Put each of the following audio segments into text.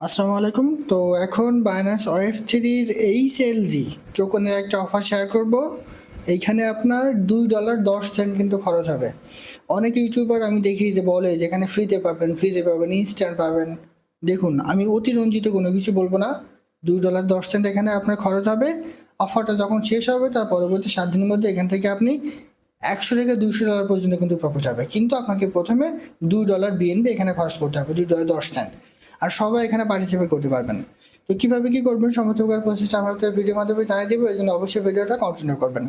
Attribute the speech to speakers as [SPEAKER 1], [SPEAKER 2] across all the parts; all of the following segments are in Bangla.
[SPEAKER 1] আসসালামু আলাইকুম। তো এখন বাইনান্স ওয়েব থ্রির এইচ এল জি টোকনের একটা অফার শেয়ার করব। এইখানে আপনার দুই ডলার দশ সেন্ট কিন্তু খরচ হবে। অনেক ইউটিউবার আমি দেখি যে বলে যেখানে ফ্রিতে পাবেন ফ্রিতে পাবেন ইনস্ট্যান্ট পাবেন। দেখুন, আমি অতিরঞ্জিত কোনো কিছু বলব না। দুই ডলার দশ সেন্ট এখানে আপনার খরচ হবে। অফারটা যখন শেষ হবে, তার পরবর্তী সাত দিনের মধ্যে এখান থেকে আপনি একশো থেকে দুশো ডলার পর্যন্ত কিন্তু প্রফিট হবে। কিন্তু আপনাকে প্রথমে দুই ডলার বিএনবি এখানে খরচ করতে হবে, দুই ডলার দশ সেন্ট আর সবাই এখানে পার্টিসিপেট করতে পারবেন। তো কীভাবে কী করবেন, সমস্ত প্রকার প্রসেসটা আমরা তো ভিডিওর মাধ্যমে জানিয়ে দেবো, এই জন্য অবশ্যই ভিডিওটা কন্টিনিউ করবেন।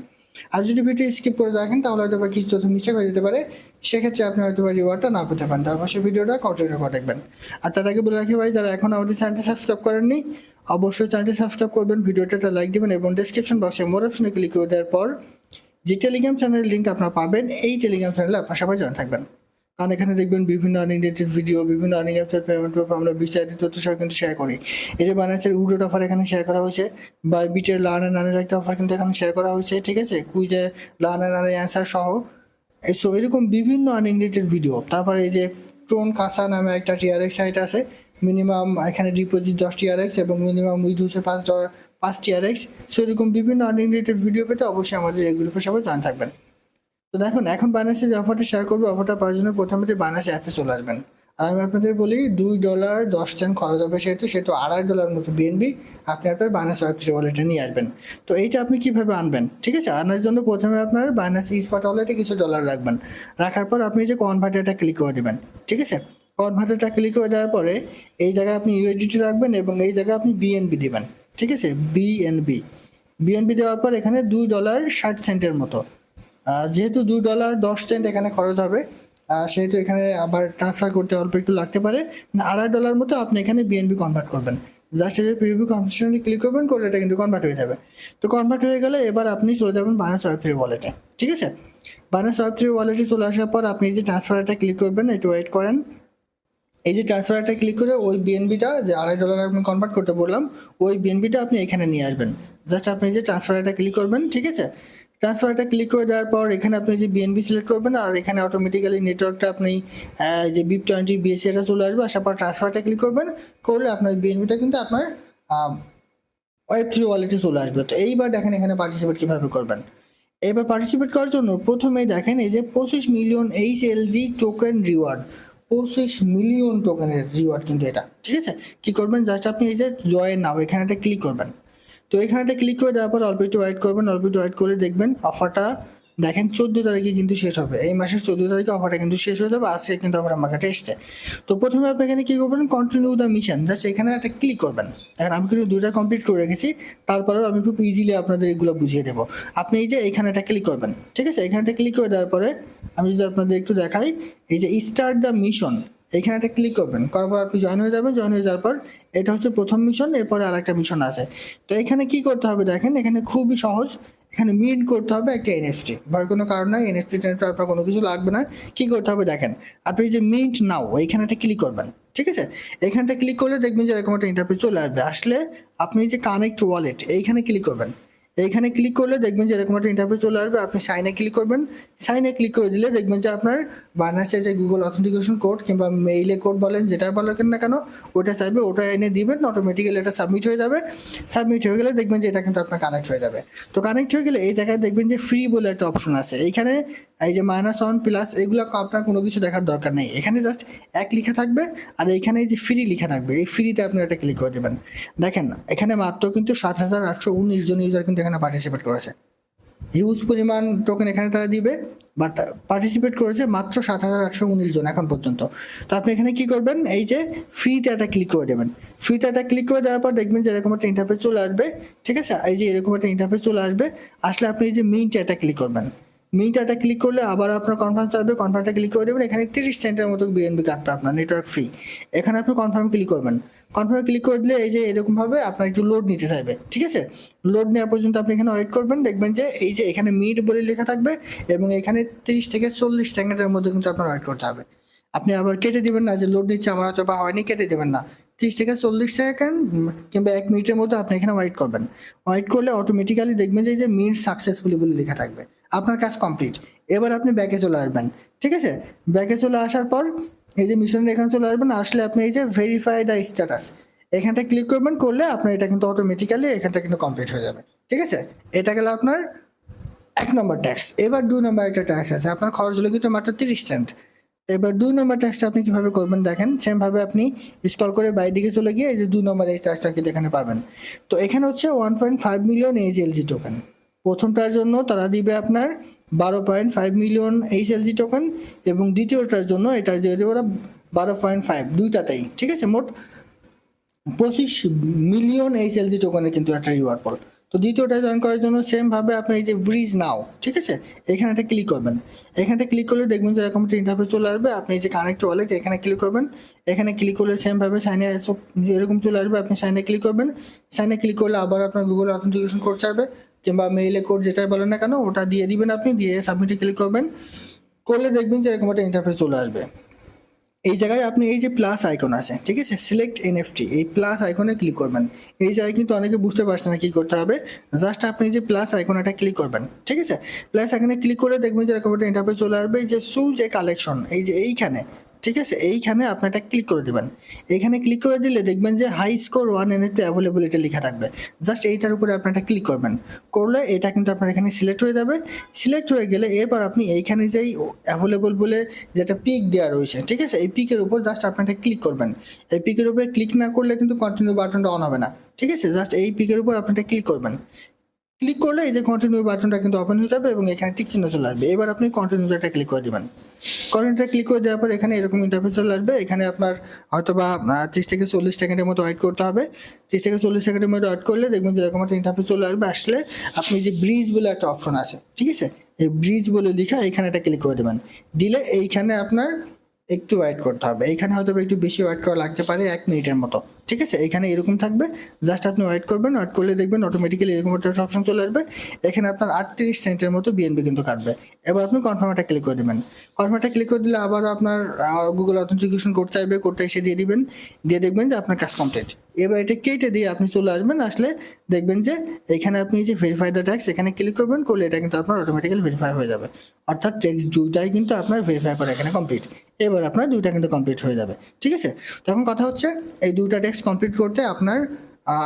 [SPEAKER 1] আর যদি ভিডিও স্কিপ করে দেখেন, তাহলে হয়তো বা কিছু তথ্য মিস্টেক হয়ে যেতে পারে। সেক্ষেত্রে আপনি হয়তো বা রিওয়ার্ডটা না পেতে পারেন। তো অবশ্যই ভিডিওটা কন্টিনিউ করে দেখবেন। আর তার আগে বলে রাখি ভাই, যারা এখন আমাদের চ্যানেলটি সাবস্ক্রাইব করেননি, অবশ্যই চ্যানেলটি সাবস্ক্রাইব করবেন ভিডিওটা একটা লাইক দেবেন এবং ডিসক্রিপশন বক্সে মোর অপশনে ক্লিক করে দেওয়ার পর যে টেলিগ্রাম চ্যানেলের লিঙ্ক আপনারা পাবেন, এই টেলিগ্রাম চ্যানেলে আপনারা সবাই জয়েন থাকবেন। কারণ এখানে দেখবেন বিভিন্ন আর্নিং রিলেটেড ভিডিও বিভিন্ন আর্নিং অ্যাপসের পেমেন্ট প্রুফ আমরা বিস্তারিত তথ্য সহ কিন্তু শেয়ার করি। এই যে বানাসের উডোট অফার এখানে শেয়ার করা হয়েছে। বা বিটের লার্ন অ্যান্ড আর্নের একটা অফার কিন্তু এখানে শেয়ার করা হয়েছে, ঠিক আছে? কুইজের লার্ন অ্যান্ড আর্নের অ্যান্সার সহ। সো এরকম বিভিন্ন আর্নিং রিলেটেড ভিডিও তারপরে এই যে ট্রোন কাসা নামে একটা টিআরএক্স সাইট আছে। মিনিমাম এখানে ডিপোজিট দশ টিআরএক্স এবং মিনিমাম উইড হচ্ছে পাঁচ পাঁচ টিআরএক্স সো এরকম বিভিন্ন আর্নিং রিলেটেড ভিডিও পেতে অবশ্যই আমাদের এই গ্রুপে সবাই জান থাকবেন। তো দেখুন, এখন বানাসে যে অফারটা শেয়ার করব অফারটা পাওয়ার জন্য প্রথমে বানাস অ্যাপে চলে আসবেন। আর আমি আপনাদের বলি, দুই ডলার দশ সেন্ট খরচ হবে সেহেতু সেহেতু আড়াই ডলার মতো বিএনবি আপনি আপনার বানাস ওয়েব ওয়ালেটে নিয়ে আসবেন। তো এইটা আপনি কীভাবে আনবেন? ঠিক আছে, আনার জন্য প্রথমে আপনার বানাস ইস্পাট ওয়ালেটে কিছু ডলার রাখবেন। রাখার পর আপনি যে কনভার্টারটা ক্লিক করে দেবেন। ঠিক আছে? কনভার্টারটা ক্লিক করে দেওয়ার পরে এই জায়গায় আপনি ইউএসডিটি রাখবেন এবং এই জায়গায় আপনি বিএনবি দেবেন। ঠিক আছে? বিএনবি বিএনবি দেওয়ার পর এখানে দুই ডলার ষাট সেন্টের মতো। যেহেতু দু ডলার দশ সেন্ট এখানে খরচ হবে সেহেতু এখানে আবার ট্রান্সফার করতে অল্প একটু লাগতে পারে। মানে আড়াই ডলার মতো আপনি এখানে বিএনবি কনভার্ট করবেন। জাস্ট যে প্রিভিউ কনভার্সনে ক্লিক করবেন, করলে এটা কিন্তু কনভার্ট হয়ে যাবে। তো কনভার্ট হয়ে গেলে এবার আপনি চলে যাবেন বানাস ওয়েব থ্রি ওয়ালেটে ঠিক আছে? বানাস ওয়েব থ্রি ওয়ালেটে চলে আসার পর আপনি যে ট্রান্সফারটা ক্লিক করবেন, একটু ওয়েট করেন। এই যে ট্রান্সফারটা ক্লিক করে ওই বিএনবিটা যে আড়াই ডলার আপনি কনভার্ট করতে বললাম, ওই বিএনবিটা আপনি এখানে নিয়ে আসবেন। জাস্ট আপনি যে ট্রান্সফারটা ক্লিক করবেন, ঠিক আছে? ট্রান্সফারটা ক্লিক করে দেওয়ার পর এখানে আপনি যে বিএনবি সিলেক্ট করবেন, আর এখানে অটোমেটিক্যালি নেটওয়ার্কটা আপনি যে বিপ টোয়েন্টি বিএসসি এটা চলে আসবে, আসার পর ট্রান্সফারটা ক্লিক করবেন, করলে আপনার বিএনবিটা কিন্তু আপনার ওয়েব থ্রি ওয়ালেটে চলে আসবে। তো এইবার দেখেন এখানে পার্টিসিপেট কীভাবে করবেন। এবার পার্টিসিপেট করার জন্য প্রথমেই দেখেন এই যে পঁচিশ million H L G token reward পঁচিশ মিলিয়ন টোকেনের রিওয়ার্ড কিন্তু এটা। ঠিক আছে? কি করবেন? জাস্ট আপনি এই যে জয়েন নাও এখানে একটা ক্লিক করবেন। তো এখানে একটা ক্লিক করে দেওয়ার পর অল্প একটু ওয়েট করবেন অল্প একটু ওয়েট করে দেখবেন অফারটা দেখেন চোদ্দ তারিখে কিন্তু শেষ হবে। এই মাসের চোদ্দ তারিখে অফারটা কিন্তু শেষ হয়ে যাবে, আজকে কিন্তু অফার আমার কাছে এসছে। তো প্রথমে আপনি এখানে কী করবেন? কন্টিনিউ দ্য মিশন জাস্ট এখানে একটা ক্লিক করবেন। এখন আমি কিন্তু দুইটা কমপ্লিট করে রেখেছি, তারপরেও আমি খুব ইজিলি আপনাদের এগুলো বুঝিয়ে দেবো। আপনি এই যে এখানে একটা ক্লিক করবেন, ঠিক আছে? এখানে একটা ক্লিক করে দেওয়ার পরে আমি যদি আপনাদের একটু দেখাই, এই যে স্টার্ট দ্য মিশন এখানে একটা ক্লিক করবেন, করার পর আপনি জয়েন হয়ে যাবেন জয়েন হয়ে যাওয়ার পর এটা হচ্ছে প্রথম মিশন এরপরে আর একটা মিশন আছে। তো এখানে কি করতে হবে দেখেন, এখানে খুবই সহজ, এখানে মিট করতে হবে একটা এনএফটি ভয় কোনো কারণ নাই এনএফটি টেনএফটি আপনার কোনো কিছু লাগবে না। কি করতে হবে দেখেন, আপনি যে মিন্ট নাও এইখানে একটা ক্লিক করবেন, ঠিক আছে? এখানটা ক্লিক করলে দেখবেন যে এরকম একটা ইন্টারভিউ চলে আসবে। আসলে আপনি যে কানেক্ট ওয়ালেট এইখানে ক্লিক করবেন। এইখানে ক্লিক করলে দেখবেন যে এরকম একটা ইন্টারভিউ চলে আসবে। আপনি সাইনে ক্লিক করবেন। সাইনে ক্লিক করে দিলে দেখবেন যে আপনার বানাসের যে গুগল অথেন্টিকেশন কোড কিংবা মেইলে কোড বলেন, যেটা বলেন না কেন ওটা চাইবে, ওটা এনে দিবেন অটোমেটিক্যালি এটা সাবমিট হয়ে যাবে। সাবমিট হয়ে গেলে দেখবেন যে এটা কিন্তু আপনার কানেক্ট হয়ে যাবে। তো কানেক্ট হয়ে গেলে এই জায়গায় দেখবেন যে ফ্রি বলে একটা অপশন আছে। এইখানে এই যে মাইনাস ওয়ান প্লাস এগুলো আপনার কোনো কিছু দেখার দরকার নেই। এখানে জাস্ট এক লিখা থাকবে আর এইখানে এই যে ফ্রি লিখা থাকবে, এই ফ্রিতে আপনি এটা ক্লিক করে দেবেন। দেখেন, এখানে মাত্র কিন্তু সাত হাজার আটশো উনিশ জন ইউজার কিন্তু এখানে পার্টিসিপেট করেছে। হিউজ পরিমাণ টোকেন এখানে তারা দিবে বাট পার্টিসিপেট করেছে মাত্র সাত হাজার আটশো উনিশ জন এখন পর্যন্ত। তো আপনি এখানে কি করবেন? এই যে ফ্রিতে একটা ক্লিক করে দেবেন। ফ্রিতে একটা ক্লিক করে দেওয়ার পর দেখবেন যে এরকম একটা ইন্টারফেস চলে আসবে, ঠিক আছে? এই যে এরকম একটা ইন্টারফেস চলে আসবে, আসলে আপনি এই যে মিন্ট একটা ক্লিক করবেন। মিন্ট একটা ক্লিক করলে আবার আপনার কনফার্ম চাইবে কনফার্মটা ক্লিক করে দেবেন। এখানে তিরিশ সেন্টের মতো বিএনবি কাটবে আপনার নেটওয়ার্ক ফ্রি এখানে আপনি কনফার্ম ক্লিক করবেন। কনফার্মে ক্লিক করে দিলে এই যে এরকমভাবে আপনার একটু লোড নিতে চাইবে, ঠিক আছে? লোড নেওয়া পর্যন্ত আপনি এখানে ওয়েট করবেন, দেখবেন যে এই যে এখানে মিট বলে লেখা থাকবে এবং এখানে তিরিশ থেকে চল্লিশ সেকেন্ডের মধ্যে কিন্তু আপনার ওয়েট করতে হবে। আপনি আবার কেটে দেবেন না যে লোড নিচ্ছে, আমার হয়তো বা হয়নি, কেটে দেবেন না। তিরিশ থেকে চল্লিশ সেকেন্ড কিংবা এক মিনিটের মধ্যে আপনি এখানে ওয়েট করবেন। ওয়েট করলে অটোমেটিক্যালি দেখবেন যে মিট সাকসেসফুলি বলে লেখা থাকবে। আপনার কাজ কমপ্লিট এবার আপনি ব্যাকে চলে আসবেন, ঠিক আছে? ব্যাকে চলে আসার পর এই যে মিশনের এখানে চলে আসবেন, আসলে আপনি এই যে ভেরিফাই দ্য স্ট্যাটাস এখানটা ক্লিক করবেন, করলে আপনার এটা কিন্তু অটোমেটিক্যালি এখানটা কিন্তু কমপ্লিট হয়ে যাবে, ঠিক আছে? এটা গেল আপনার এক নম্বর ট্যাক্স এবার দুই নম্বর একটা ট্যাক্স আছে, আপনার খরচ হলো কিন্তু মাত্র তিরিশ সেন্ট এবার দুই নম্বর ট্যাক্সটা আপনি কীভাবে করবেন দেখেন সেমভাবে আপনি স্কল করে বাইরের দিকে চলে গিয়ে এই যে দুই নম্বর এই ট্যাক্সটা কিন্তু এখানে পাবেন। তো এখানে হচ্ছে one point five million H LG token প্রথমটার জন্য তারা দিবে আপনার বারো point five million H LG token এবং দ্বিতীয়টার জন্য এটা দিয়ে দেবে ওরা বারো পয়েন্ট ফাইভ দুইটাতেই, ঠিক আছে? মোট পঁচিশ মিলিয়ন এইচ এলজি টোকেনের কিন্তু একটা রিওয়ার্ড পল তো দ্বিতীয়টা জয়েন করার জন্য সেমভাবে আপনি এই যে ব্রিজ নাও ঠিক আছে? এখানে একটা ক্লিক করবেন। এখানে ক্লিক করলে দেখবেন যে এরকম একটা ইন্টারফেস চলে আসবে, আপনি যে কানেক্ট ওয়ালেট এখানে ক্লিক করবেন। এখানে ক্লিক করলে সেমভাবে সাইনে এরকম চলে আসবে, আপনি সাইনে ক্লিক করবেন। সাইনে ক্লিক করলে আবার আপনার গুগল অথেন্টিকেশন কোড চাইবে কিংবা মেইলে কোড যেটাই বলেন না কেন, ওটা দিয়ে দিবেন আপনি, দিয়ে সাবমিটে ক্লিক করবেন। করলে দেখবেন যে এরকম একটা ইন্টারফেস চলে আসবে। এই জায়গায় আপনি এই যে প্লাস আইকন আছে, ঠিক আছে? সিলেক্ট এনএফটি এই প্লাস আইকনে ক্লিক করবেন। এই জায়গায় কিন্তু অনেকে বুঝতে পারছে না কী করতে হবে। জাস্ট আপনি যে প্লাস আইকনটা ক্লিক করবেন, ঠিক আছে? প্লাস আইকনে ক্লিক করে দেখবেন যে এরকম একটা ইন্টারফেস চলে আসবে। যে সুজ এ কালেকশন এই যে এইখানে ঠিক আছে? এইখানে আপনি একটা ক্লিক করে দেবেন। এইখানে ক্লিক করে দিলে দেখবেন যে হাই স্কোর ওয়ান এন একটু অ্যাভেলেবল এটা লেখা থাকবে। জাস্ট এইটার উপরে আপনি একটা ক্লিক করবেন। করলে এটা কিন্তু আপনার এখানে সিলেক্ট হয়ে যাবে। সিলেক্ট হয়ে গেলে এরপর আপনি এইখানে যেই অ্যাভেলেবল বলে যেটা পিক দেওয়া রয়েছে, ঠিক আছে? এই পিকের উপর জাস্ট আপনি একটা ক্লিক করবেন। এই পিকের উপরে ক্লিক না করলে কিন্তু কন্টিনিউ বাটনটা অন হবে না। ঠিক আছে? জাস্ট এই পিকের উপর আপনি একটা ক্লিক করবেন। ক্লিক করলে এই যে কন্টিনিউ বাটনটা কিন্তু ওপেন হয়ে যাবে এবং এখানে টিক চিহ্ন চলে আসবে। এবার আপনি কন্টিনিউটা ক্লিক করে দেবেন। কন্টিনিউটা ক্লিক করে দেওয়ার পর এখানে এরকম ইন্টারফেস চলে আসবে। এখানে আপনার হয়তো বা ত্রিশ থেকে চল্লিশ সেকেন্ডের মতো ওয়েট করতে হবে। ত্রিশ থেকে চল্লিশ সেকেন্ডের মতো ওয়েট করলে দেখবেন যে এরকম একটা ইন্টারফেস চলে আসবে। আসলে আপনি যে ব্রিজ বলে একটা অপশন আছে, ঠিক আছে? এই ব্রিজ বলে লিখা এখানে একটা ক্লিক করে দেবেন। দিলে এইখানে আপনার একটু ওয়েট করতে হবে। এইখানে হয়তো একটু বেশি ওয়েট করা লাগতে পারে এক মিনিটের মতো। ঠিক আছে? এখানে এরকম থাকবে। জাস্ট আপনি ওয়েট করবেন ওয়েট করলে দেখবেন অটোমেটিক্যালি এরকম একটা অপশন চলে আসবে। এখানে আপনার আটত্রিশ সেন্টের মতো বিএনপি কিন্তু কাটবে। এবার আপনি কনফার্মটা ক্লিক করে দেবেন। কনফার্মটা ক্লিক করে দিলে আবার আপনার গুগল অথেন্টিকেশন কোড চাইবে কোডটা এসে দিয়ে দিবেন। দিয়ে দেখবেন যে আপনার কাজ কমপ্লিট এবার এটা কেটে দিয়ে আপনি চলে আসবেন, আসলে দেখবেন যে এখানে আপনি যে ভেরিফাই দ্য ট্যাক্স এখানে ক্লিক করবেন, করলে এটা কিন্তু আপনার অটোমেটিক্যালি ভেরিফাই হয়ে যাবে। অর্থাৎ ট্যাক্স দুইটাই কিন্তু আপনার ভেরিফাই করা এখানে কমপ্লিট এবার আপনার দুইটা কিন্তু কমপ্লিট হয়ে যাবে, ঠিক আছে? তখন কথা হচ্ছে, এই দুইটা ট্যাক্স কমপ্লিট করতে আপনার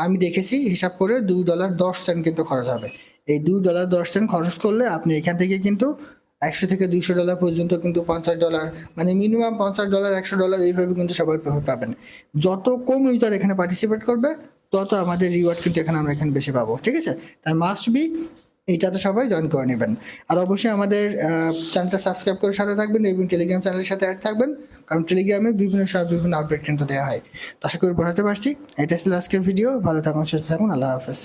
[SPEAKER 1] আমি দেখেছি হিসাব করে দুই ডলার দশ সেন্ট কিন্তু খরচ হবে। এই দুই ডলার দশ সেন্ট খরচ করলে আপনি এখান থেকে কিন্তু একশো থেকে দুইশো ডলার পর্যন্ত কিন্তু পঞ্চাশ ডলার মানে মিনিমাম পঞ্চাশ ডলার একশো ডলার এইভাবে কিন্তু সবাই পাবেন। যত কম ইউজার এখানে পার্টিসিপেট করবে, তত আমাদের রিওয়ার্ড কিন্তু এখানে আমরা এখানে বেশি পাবো, ঠিক আছে? তাই মাস্ট বি এইটাতে সবাই জয়েন করে নেবেন। আর অবশ্যই আমাদের চ্যানেলটা সাবস্ক্রাইব করে সাথে থাকবেন এবং টেলিগ্রাম চ্যানেলের সাথে অ্যাড থাকবেন, কারণ টেলিগ্রামে বিভিন্ন সময় বিভিন্ন আপডেট কিন্তু দেওয়া হয়। আশা করি বোঝাতে পারছি। এটা ছিল আজকের ভিডিও ভালো থাকুন, সুস্থ থাকুন। আল্লাহ হাফেজ।